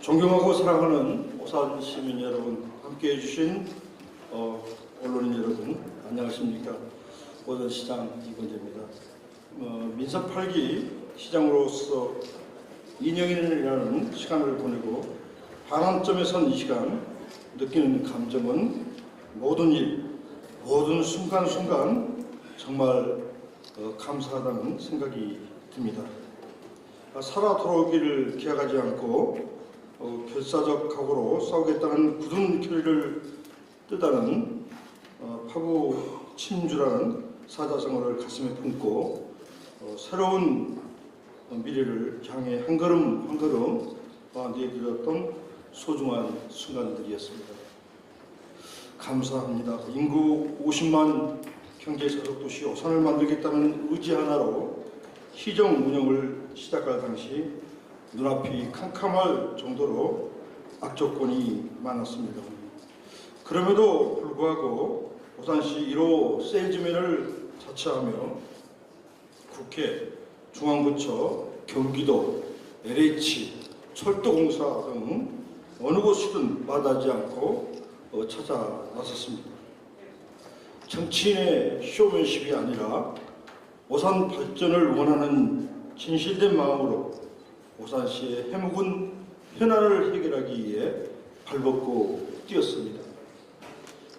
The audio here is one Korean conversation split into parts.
존경하고 사랑하는 오산 시민 여러분, 함께 해 주신 어, 언론인 여러분, 안녕하십니까. 오산시장 이건재입니다. 어, 민선 8기 시장으로서 2년이라는 시간을 보내고 반환점에 선 이 시간 느끼는 감정은 모든 일, 모든 순간순간 정말 어, 감사하다는 생각이 듭니다. 아, 살아 돌아오기를 기약하지 않고 어, 결사적 각오로 싸우겠다는 굳은 결의를 뜻하는 어, 파부 친주라는 사자성어를 가슴에 품고 어, 새로운 어, 미래를 향해 한 걸음 한 걸음 내디뎠던 소중한 순간들이었습니다. 감사합니다. 인구 50만 경제자족도시 오산을 만들겠다는 의지 하나로 시정 운영을 시작할 당시 눈앞이 캄캄할 정도로 악조건이 많았습니다. 그럼에도 불구하고 오산시 1호 세일즈맨을 자처하며 국회, 중앙부처, 경기도, LH, 철도공사 등 어느 곳이든 마다하지 않고 어, 찾아 나섰습니다. 정치인의 쇼맨십이 아니라 오산 발전을 원하는 진실된 마음으로 오산시의 해묵은 현안을 해결하기 위해 발벗고 뛰었습니다.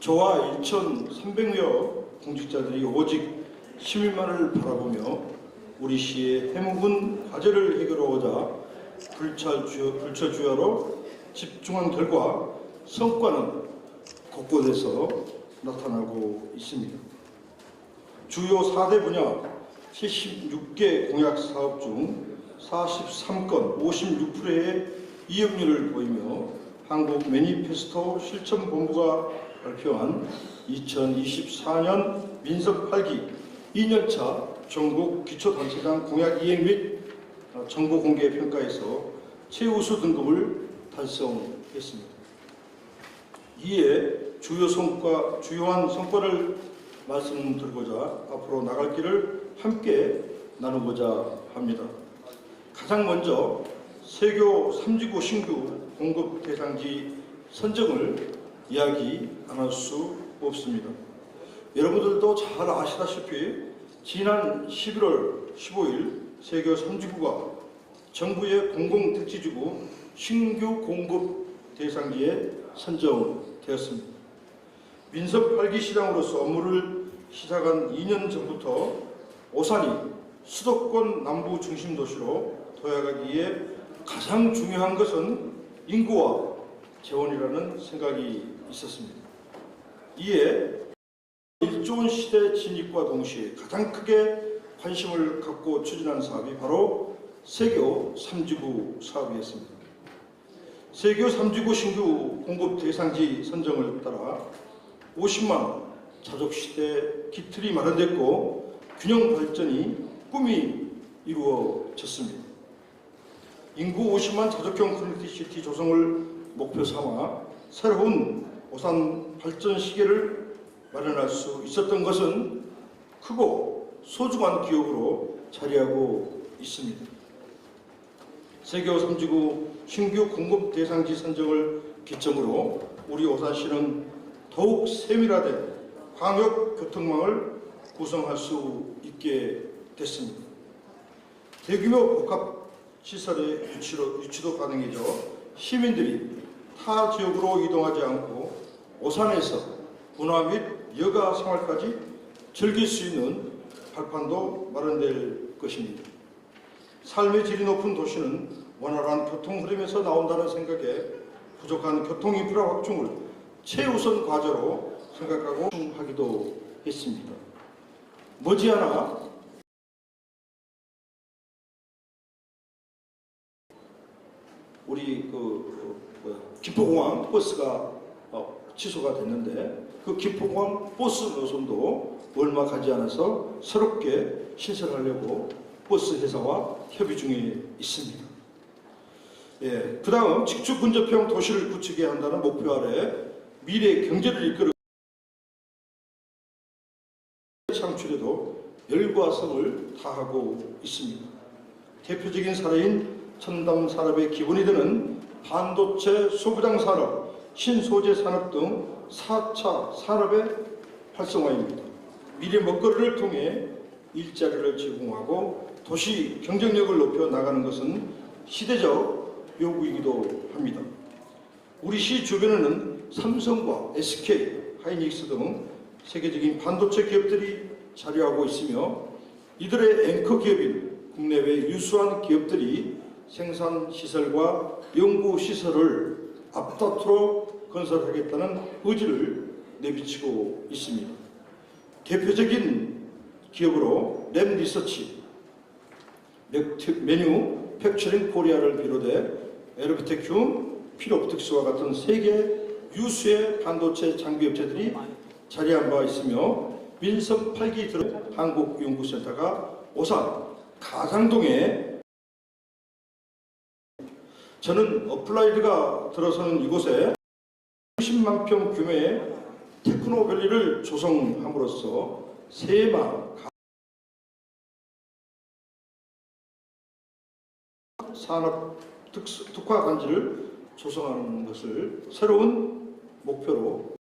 저와 1,300여 공직자들이 오직 시민만을 바라보며 우리 시의 해묵은 과제를 해결하고자 불철주야 로 집중한 결과 성과는 곳곳에서 나타나고 있습니다. 주요 4대 분야 76개 공약 사업 중 43건 56%의 이용률을 보이며 한국 매니페스토 실천본부가 발표한 2024년 민선 8기 2년차 전국 기초단체장 공약 이행 및 정보 공개 평가에서 최우수 등급을 달성했습니다. 이에 주요 성과, 주요한 성과를 말씀드리고자 앞으로 나갈 길을 함께 나누고자 합니다. 가장 먼저 세교 3지구 신규 공급 대상지 선정을 이야기 안 할 수 없습니다. 여러분들도 잘 아시다시피 지난 11월 15일 세교 3지구가 정부의 공공택지지구 신규 공급 대상지에 선정되었습니다. 민섭 8기 시장으로서 업무를 시작한 2년 전부터 오산이 수도권 남부 중심 도시로 도약하기에 가장 중요한 것은 인구와 재원이라는 생각이 있었습니다. 이에 일조원 시대 진입과 동시에 가장 크게 관심을 갖고 추진한 사업이 바로 세교 3지구 사업이었습니다. 세교 3지구 신규 공급 대상지 선정을 따라 50만 자족시대 기틀이 마련됐고 균형 발전이 꿈이 이루어졌습니다. 인구 50만 자족형 커넥티시티 조성을 목표 삼아 새로운 오산 발전 시계를 마련할 수 있었던 것은 크고 소중한 기억으로 자리하고 있습니다. 세계 3지구 신규 공급 대상지 선정을 기점으로 우리 오산시는 더욱 세밀화된 광역 교통망을 구성할 수 있게 됐습니다. 대규모 복합 시설의 유치로, 유치도 가능해져 시민들이 타 지역으로 이동하지 않고 오산에서 문화 및 여가 생활까지 즐길 수 있는 발판도 마련될 것입니다. 삶의 질이 높은 도시는 원활한 교통 흐름에서 나온다는 생각에 부족한 교통 인프라 확충을 최우선 과제로 생각하고 하기도 했습니다. 머지않아 우리 그, 그 김포공항 버스가 어, 취소가 됐는데 그 김포공항 버스 노선도 얼마 가지 않아서 새롭게 신설하려고 버스 회사와 협의 중에 있습니다. 예, 그 다음 직주 근접형 도시를 구축해야 한다는 목표 아래 미래 경제를 이끌어 창출에도 열과 성을 다하고 있습니다. 대표적인 사례인 첨단 산업의 기본이 되는 반도체 소부장 산업, 신소재 산업 등 4차 산업의 활성화입니다. 미래 먹거리를 통해 일자리를 제공하고 도시 경쟁력을 높여 나가는 것은 시대적 요구이기도 합니다. 우리 시 주변에는 삼성과 SK, 하이닉스 등 세계적인 반도체 기업들이 자리하고 있으며 이들의 앵커 기업인 국내외 유수한 기업들이 생산 시설과 연구 시설을 앞다투어 건설하겠다는 의지를 내비치고 있습니다. 대표적인 기업으로 램 리서치, 메뉴 팩처링 코리아를 비롯해 에르비테큐, 필옵틱스와 같은 세계 유수의 반도체 장비 업체들이 자리한 바 있으며 민선 8기 들어 한국연구센터가 오산 가장동에 저는 어플라이드가 들어서는 이곳에 30만 평 규모의 테크노밸리를 조성함으로써 세마 산업 특화 단지를 조성하는 것을 새로운 목표로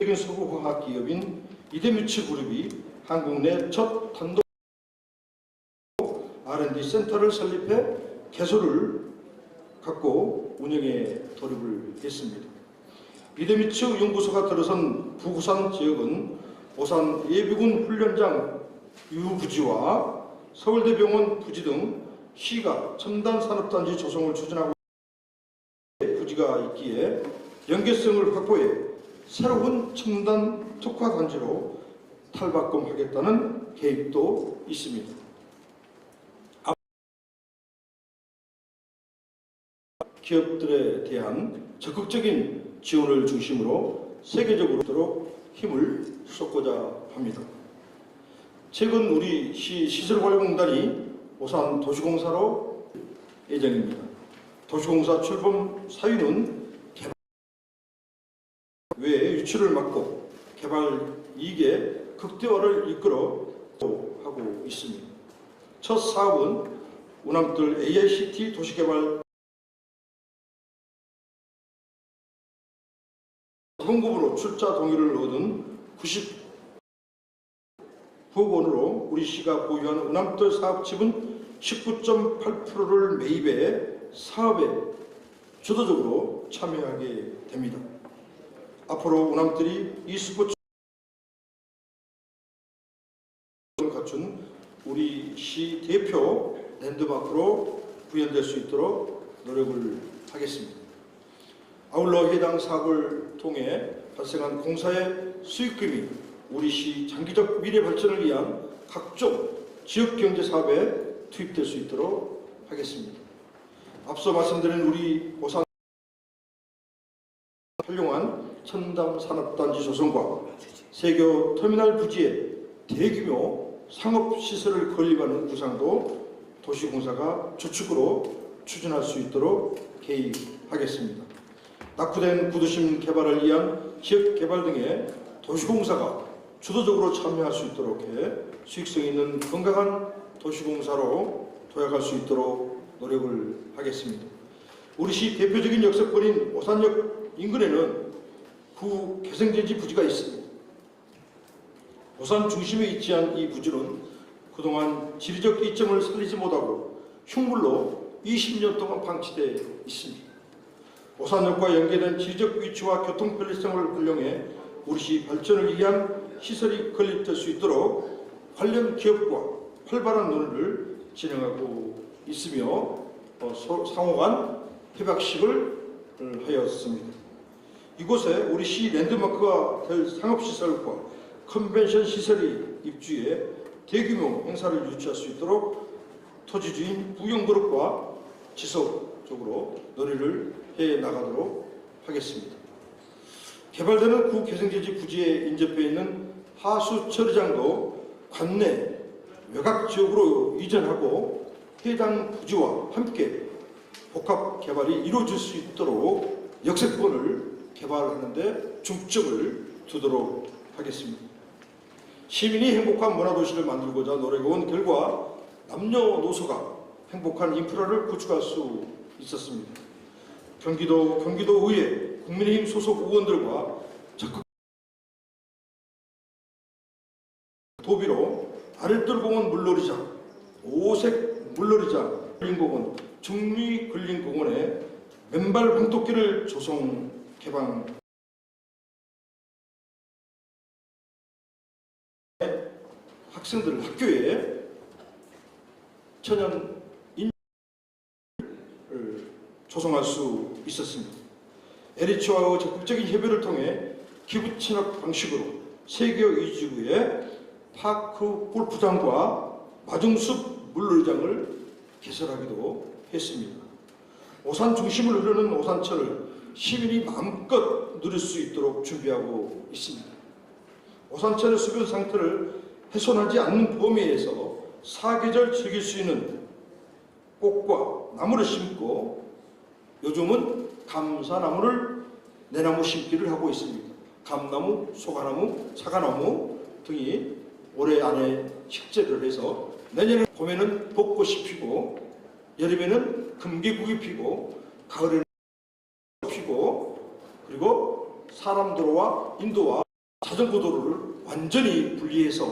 세계 소구화학 기업인 이데미츠 그룹이 한국 내 첫 단독 R&D 센터를 설립해 개소를 갖고 운영에 돌입을 했습니다. 이데미츠 연구소가 들어선 부구산 지역은 오산 예비군 훈련장 유부지와 서울대병원 부지 등 시가 첨단 산업단지 조성을 추진하고 부지가 있기에 연계성을 확보해 새로운 첨단 특화 단지로 탈바꿈하겠다는 계획도 있습니다. 기업들에 대한 적극적인 지원을 중심으로 세계적으로 힘을 쏟고자 합니다. 최근 우리 시 시설관리공단이 오산 도시공사로 예정입니다. 도시공사 출범 사유는 개발 외 유출을 막고 개발 이익의 극대화를 이끌어 하고 있습니다. 첫 사업은 우남들 AICT 도시개발 출자 동의를 얻은 90 후원으로 우리 시가 보유한 운암들 사업집은 19.8%를 매입해 사업에 주도적으로 참여하게 됩니다. 앞으로 운암들이 e스포츠 을 갖춘 우리 시 대표 랜드마크로 구현될 수 있도록 노력을 하겠습니다. 아울러 해당 사업을 통해 발생한 공사의 수익금이 우리 시 장기적 미래 발전을 위한 각종 지역 경제 사업에 투입될 수 있도록 하겠습니다. 앞서 말씀드린 우리 오산 훌륭한 첨단 산업단지 조성과 세교 터미널 부지에 대규모 상업 시설을 건립하는 구상도 도시공사가 주축으로 추진할 수 있도록 개입하겠습니다. 낙후된 구도심 개발을 위한 지역 개발 등의 도시공사가 주도적으로 참여할 수 있도록 해 수익성 있는 건강한 도시공사로 도약할 수 있도록 노력을 하겠습니다. 우리 시 대표적인 역세권인 오산역 인근에는 구 개성전지 부지가 있습니다. 오산 중심에 위치한 이 부지는 그동안 지리적 이점을 살리지 못하고 흉물로 20년 동안 방치되어 있습니다. 오산역과 연계된 지리적 위치와 교통 편리성을 활용해 우리시 발전을 위한 시설이 건립될 수 있도록 관련 기업과 활발한 논의를 진행하고 있으며 어, 소- 상호간 협약식을 음, 하였습니다. 이곳에 우리 시 랜드마크가 될 상업시설과 컨벤션 시설이 입주해 대규모 행사를 유치할 수 있도록 토지주인 부영그룹과 지속 적으로 논의를 해 나가도록 하겠습니다. 개발되는 구 개성지지 부지에 인접해 있는 하수 처리장도 관내 외곽 지역으로 이전하고 해당 부지와 함께 복합 개발이 이루어질 수 있도록 역세권을 개발하는 데 중점을 두도록 하겠습니다. 시민이 행복한 문화도시를 만들고자 노력해온 결과 남녀노소가 행복한 인프라를 구축할 수 있었습니다. 경기도 경기도 의회 국민의힘 소속 의원들과 적극 도비로 아랫돌공원 물놀이장, 오색 물놀이장, 근린공원, 중리 근린공원에 맨발 황토길을 조성 개방 학생들 학교에 천연 조성할 수 있었습니다. 에리츠와의 적극적인 협의를 통해 기부 친학 방식으로 세계 이지구에 파크 골프장과 마중숲 물놀이장을 개설하기도 했습니다. 오산 중심을 흐르는 오산천을 시민이 마음껏 누릴 수 있도록 준비하고 있습니다. 오산천의 수변 상태를 훼손하지 않는 범위에서 사계절 즐길 수 있는 꽃과 나무를 심고 요즘은 감사나무를 내나무 심기를 하고 있습니다. 감나무, 소가나무, 사과나무 등이 올해 안에 식재를 해서 내년에 봄에는 벚꽃이 피고 여름에는 금계국이 피고 가을에는 피고 그리고 사람 도로와 인도와 자전거 도로를 완전히 분리해서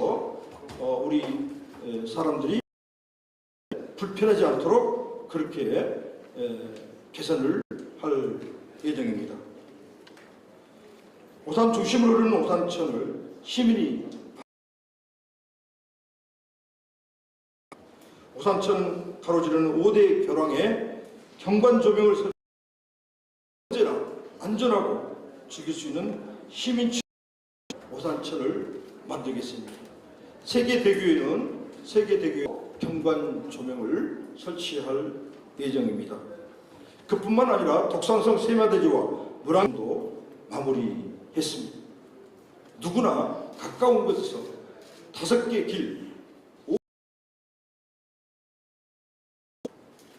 어, 우리 에, 사람들이 불편하지 않도록 그렇게 에, 개선을 할 예정입니다. 오산 중심을 흐르는 오산천을 시민이 오산천 가로지르는 5대 결항에 경관 조명을 설 언제나 안전하고 즐길 수 있는 시민 오산천을 만들겠습니다. 세계 대교에는 세계 대교 경관 조명을 설치할 예정입니다. 그뿐만 아니라 독산성 세마대지와 물안도 마무리했습니다. 누구나 가까운 곳에서 다섯 개 길, 오-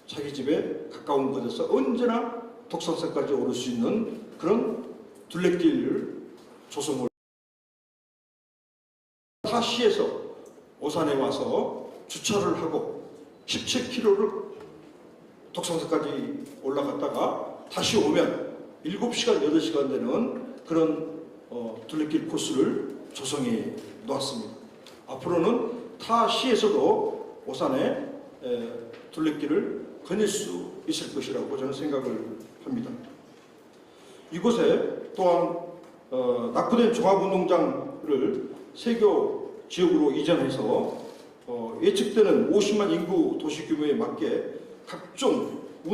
자기 집에 가까운 곳에서 언제나 독산성까지 오를 수 있는 그런 둘레길 조성을 타시에서 오산에 와서 주차를 하고 17km를 독산성까지 올라갔다가 다시 오면 7시간, 8시간 되는 그런 어, 둘레길 코스를 조성해 놓았습니다. 앞으로는 타 시에서도 오산에 에, 둘레길을 거닐 수 있을 것이라고 저는 생각을 합니다. 이곳에 또한 어, 낙후된 종합운동장을 세교 지역으로 이전해서 어, 예측되는 50만 인구 도시 규모에 맞게 각종 운-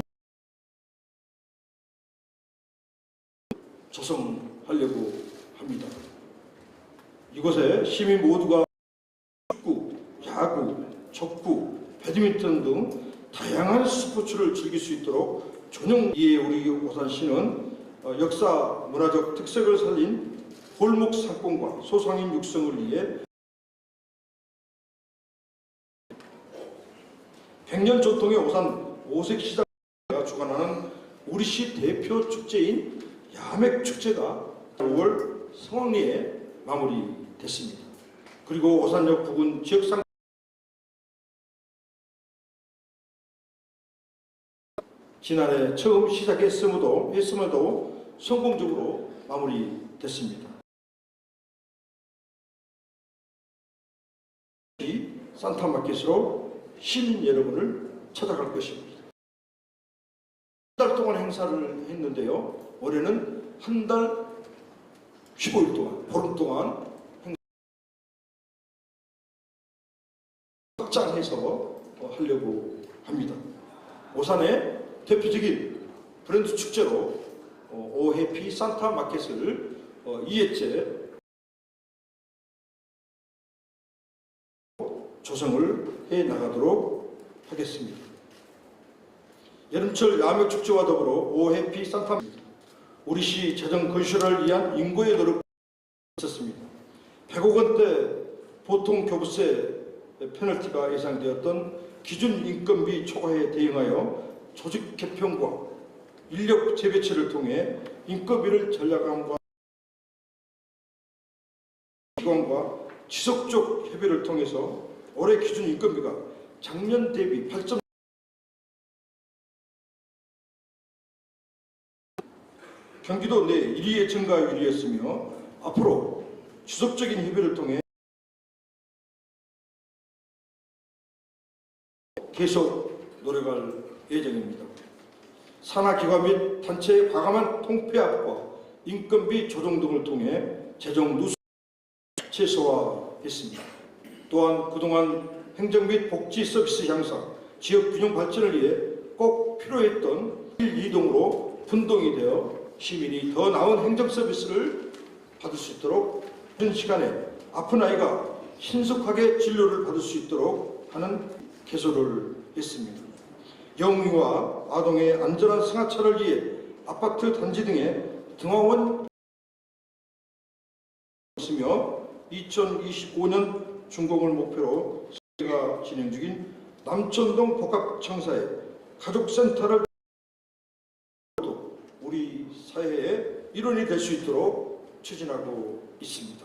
조성하려고 합니다. 이곳에 시민 모두가 축구, 야구, 족구, 배드민턴 등 다양한 스포츠를 즐길 수 있도록 전용 이에 우리 오산시는 어, 역사 문화적 특색을 살린 골목 상권과 소상인 육성을 위해 100년 전통의 오산 오색시장가 주관하는 우리시 대표 축제인 야맥 축제가 5월 성황리에 마무리됐습니다. 그리고 오산역 부근 지역상 지난해 처음 시작했음에도 했음에도 성공적으로 마무리됐습니다. 이 산타마켓으로 시민 여러분을 찾아갈 것입니다. 동안 행사를 했는데요. 올해는 한 달 15일 동안, 보름 동안 행- 확장해서 어, 하려고 합니다. 오산의 대표적인 브랜드 축제로 어, 오해피 산타 마켓을 어, 2회째 조성을 해 나가도록 하겠습니다. 여름철 야매 축제와 더불어 오해피 산타 우리 시 재정 건설을 위한 인고의 노력 있었습니다. 100억 원대 보통 교부세 페널티가 예상되었던 기준 인건비 초과에 대응하여 조직 개편과 인력 재배치를 통해 인건비를 전략함과 기관과 지속적 협의를 통해서 올해 기준 인건비가 작년 대비 8. 경기도 내 1위의 증가율이었으며 앞으로 지속적인 협의를 통해 계속 노력할 예정입니다. 산하기관 및 단체의 과감한 통폐 합과 인건비 조정 등을 통해 재정 누수 최소화했습니다. 또한 그동안 행정 및 복지 서비스 향상, 지역 균형 발전을 위해 꼭 필요했던 일 이동으로 분동이 되어 시민이 더 나은 행정 서비스를 받을 수 있도록 현 시간에 아픈 아이가 신속하게 진료를 받을 수 있도록 하는 개소를 했습니다. 영유아 아동의 안전한 승하차를 위해 아파트 단지 등에 등하원 있으며 2025년 준공을 목표로 설계가 진행 중인 남천동 복합청사의 가족센터를 우리 일원이 될 수 있도록 추진하고 있습니다.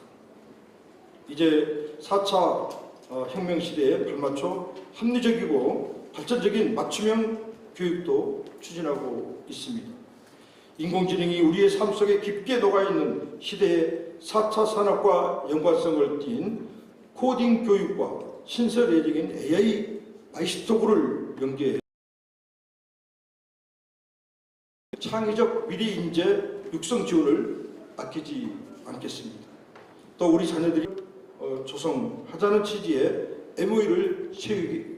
이제 4차 어, 혁명 시대에 발맞춰 합리적이고 발전적인 맞춤형 교육도 추진하고 있습니다. 인공지능이 우리의 삶 속에 깊게 녹아있는 시대의 4차 산업과 연관성을 띈 코딩 교육과 신설예적인 AI 아이스토구를 연계해 창의적 미래 인재 육성 지원을 아끼지 않겠습니다. 또 우리 자녀들이 어, 조성하자는 취지의 MOU를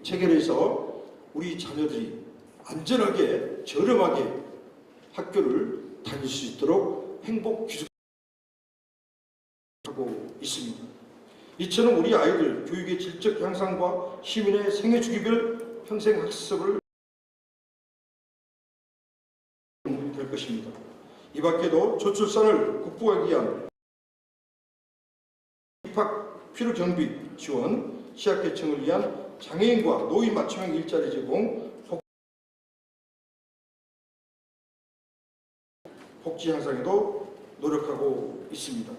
체결해서 우리 자녀들이 안전하게 저렴하게 학교를 다닐 수 있도록 행복 기술 하고 있습니다. 이처럼 우리 아이들 교육의 질적 향상과 시민의 생애 주기별 평생 학습을 될 것입니다. 이 밖에도 저출산을 극복하기 위한 입학 필요 경비 지원, 취약계층을 위한 장애인과 노인 맞춤형 일자리 제공, 복- 복지 향상에도 노력하고 있습니다.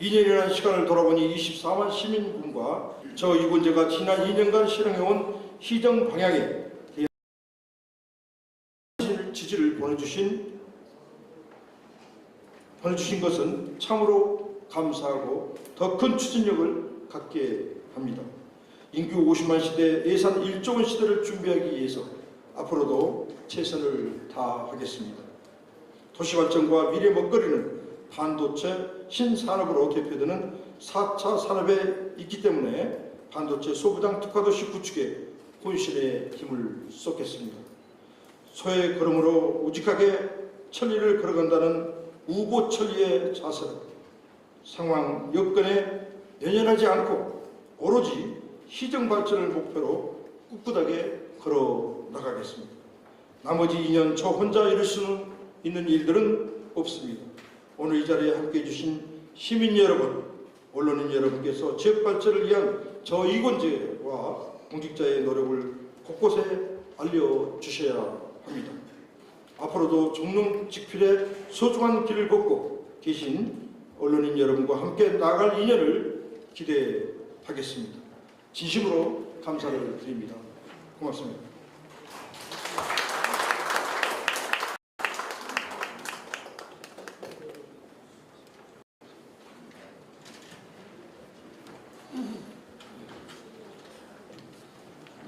2년이라는 시간을 돌아보니 24만 시민군과 저 이군제가 지난 2년간 실행해온 시정 방향에 대한 지지를 보내주신 보내주신 것은 참으로 감사하고 더 큰 추진력을 갖게 합니다. 인구 50만 시대 예산 1조 원 시대를 준비하기 위해서 앞으로도 최선을 다하겠습니다. 도시발전과 미래 먹거리는 반도체 신산업으로 대표되는 4차 산업에 있기 때문에 반도체 소부장 특화도시 구축에 혼신의 힘을 쏟겠습니다. 소의 걸음으로 우직하게 천리를 걸어간다는 우보 천리의 자세로 상황 여건에 연연하지 않고 오로지 시정 발전을 목표로 꿋꿋하게 걸어 나가겠습니다. 나머지 2년 저 혼자 이룰 수 있는 일들은 없습니다. 오늘 이 자리에 함께해 주신 시민 여러분, 언론인 여러분께서 지역 발전을 위한 저 이권제와 공직자의 노력을 곳곳에 알려주셔야 합니다. 앞으로도 종농 직필의 소중한 길을 걷고 계신 언론인 여러분과 함께 나아갈 인연을 기대하겠습니다. 진심으로 감사를 드립니다. 고맙습니다.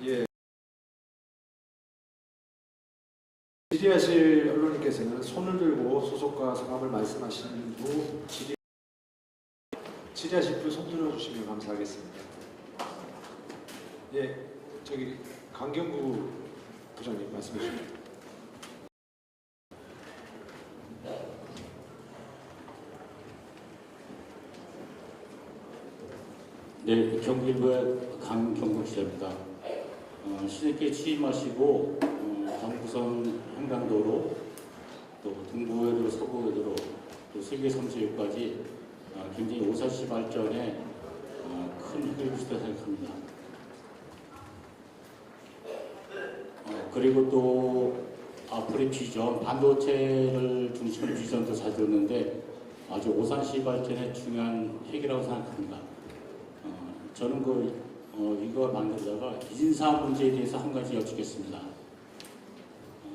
예. 질의하실 언론님께서는 손을 들고 소속과 성함을 말씀하신 후 질의, 질의하실 분 손 들어주시면 감사하겠습니다. 예, 저기 강경구 부장님 말씀해 주십시오. 네, 경기부의 강경국 기자입니다. 어, 시내께 취임하시고 어, 경부선 한강도로 또 동부회로 서부회도로 또 세계 섬세유까지 어, 굉장히 오사시 발전에 어, 큰 힘을 주시다 생각합니다. 어, 그리고 또 앞으로의 비전, 반도체를 중심으로 비전도 잘 들었는데 아주 오산시 발전의 중요한 핵이라고 생각합니다. 어, 저는 그 어, 이거 만들다가 인사 문제에 대해서 한 가지 여쭙겠습니다.